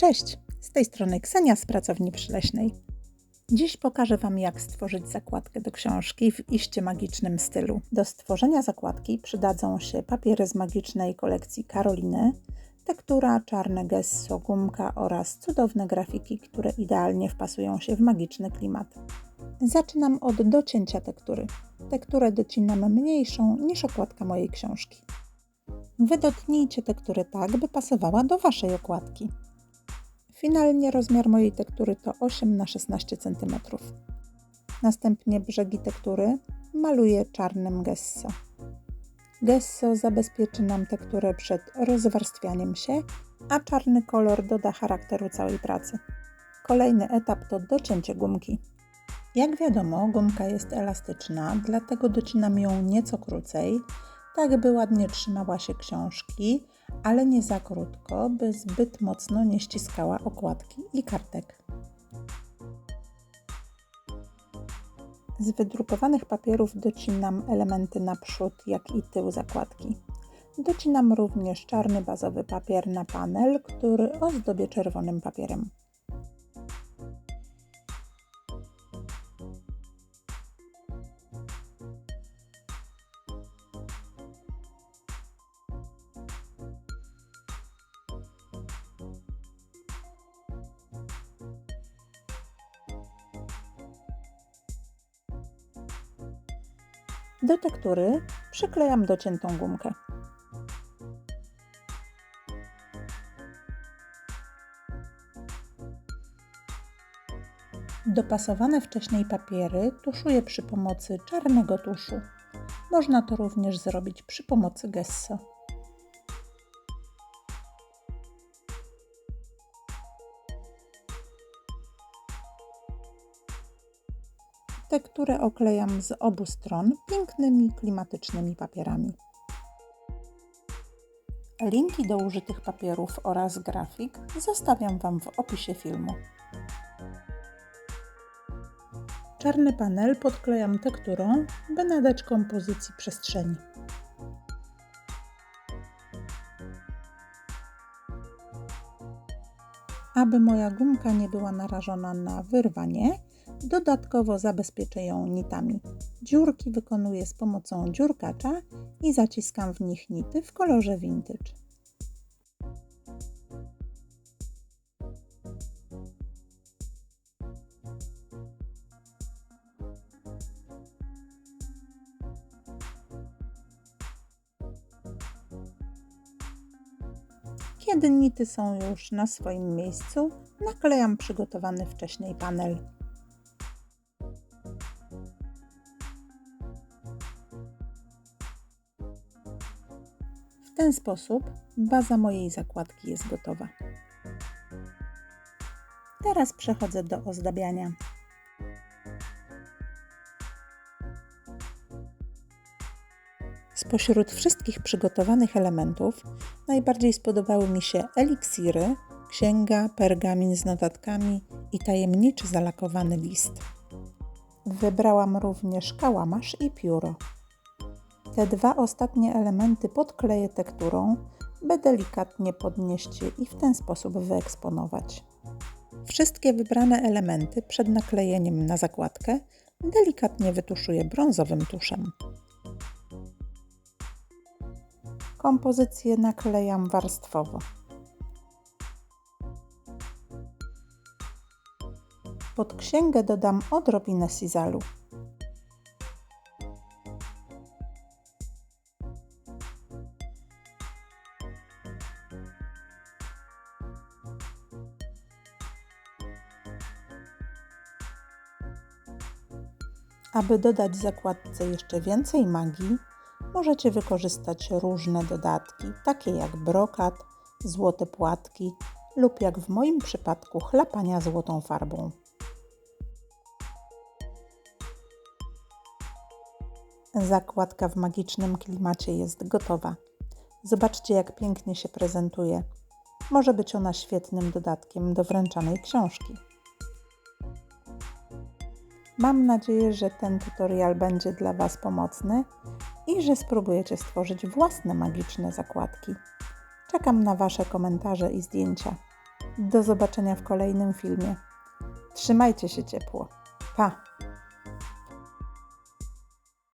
Cześć, z tej strony Ksenia z Pracowni Przyleśnej. Dziś pokażę Wam, jak stworzyć zakładkę do książki w iście magicznym stylu. Do stworzenia zakładki przydadzą się papiery z magicznej kolekcji Karoliny, tektura, czarne gesso, gumka oraz cudowne grafiki, które idealnie wpasują się w magiczny klimat. Zaczynam od docięcia tektury. Tekturę docinam mniejszą niż okładka mojej książki. Wydotnijcie tekturę tak, by pasowała do Waszej okładki. Finalnie rozmiar mojej tektury to 8 na 16 cm. Następnie brzegi tektury maluję czarnym gesso. Gesso zabezpieczy nam tekturę przed rozwarstwianiem się, a czarny kolor doda charakteru całej pracy. Kolejny etap to docięcie gumki. Jak wiadomo, gumka jest elastyczna, dlatego docinam ją nieco krócej, tak by ładnie trzymała się książki, ale nie za krótko, by zbyt mocno nie ściskała okładki i kartek. Z wydrukowanych papierów docinam elementy naprzód, jak i tył zakładki. Docinam również czarny bazowy papier na panel, który ozdobię czerwonym papierem. Do tektury przyklejam dociętą gumkę. Dopasowane wcześniej papiery tuszuję przy pomocy czarnego tuszu. Można to również zrobić przy pomocy gesso. Tekturę oklejam z obu stron pięknymi, klimatycznymi papierami. Linki do użytych papierów oraz grafik zostawiam Wam w opisie filmu. Czarny panel podklejam tekturą, by nadać kompozycji przestrzeni. Aby moja gumka nie była narażona na wyrwanie, Dodatkowo zabezpieczę ją nitami. Dziurki wykonuję z pomocą dziurkacza i zaciskam w nich nity w kolorze vintage. Kiedy nity są już na swoim miejscu, naklejam przygotowany wcześniej panel. Ten sposób baza mojej zakładki jest gotowa. Teraz przechodzę do ozdabiania. Spośród wszystkich przygotowanych elementów najbardziej spodobały mi się eliksiry, księga, pergamin z notatkami i tajemniczy zalakowany list. Wybrałam również kałamarz i pióro. Te dwa ostatnie elementy podkleję tekturą, by delikatnie podnieść je i w ten sposób wyeksponować. Wszystkie wybrane elementy przed naklejeniem na zakładkę delikatnie wytuszuję brązowym tuszem. Kompozycję naklejam warstwowo. Pod księgę dodam odrobinę sizalu. Aby dodać zakładce jeszcze więcej magii, możecie wykorzystać różne dodatki, takie jak brokat, złote płatki lub jak w moim przypadku chlapania złotą farbą. Zakładka w magicznym klimacie jest gotowa. Zobaczcie, jak pięknie się prezentuje. Może być ona świetnym dodatkiem do wręczanej książki. Mam nadzieję, że ten tutorial będzie dla Was pomocny i że spróbujecie stworzyć własne magiczne zakładki. Czekam na Wasze komentarze i zdjęcia. Do zobaczenia w kolejnym filmie. Trzymajcie się ciepło. Pa!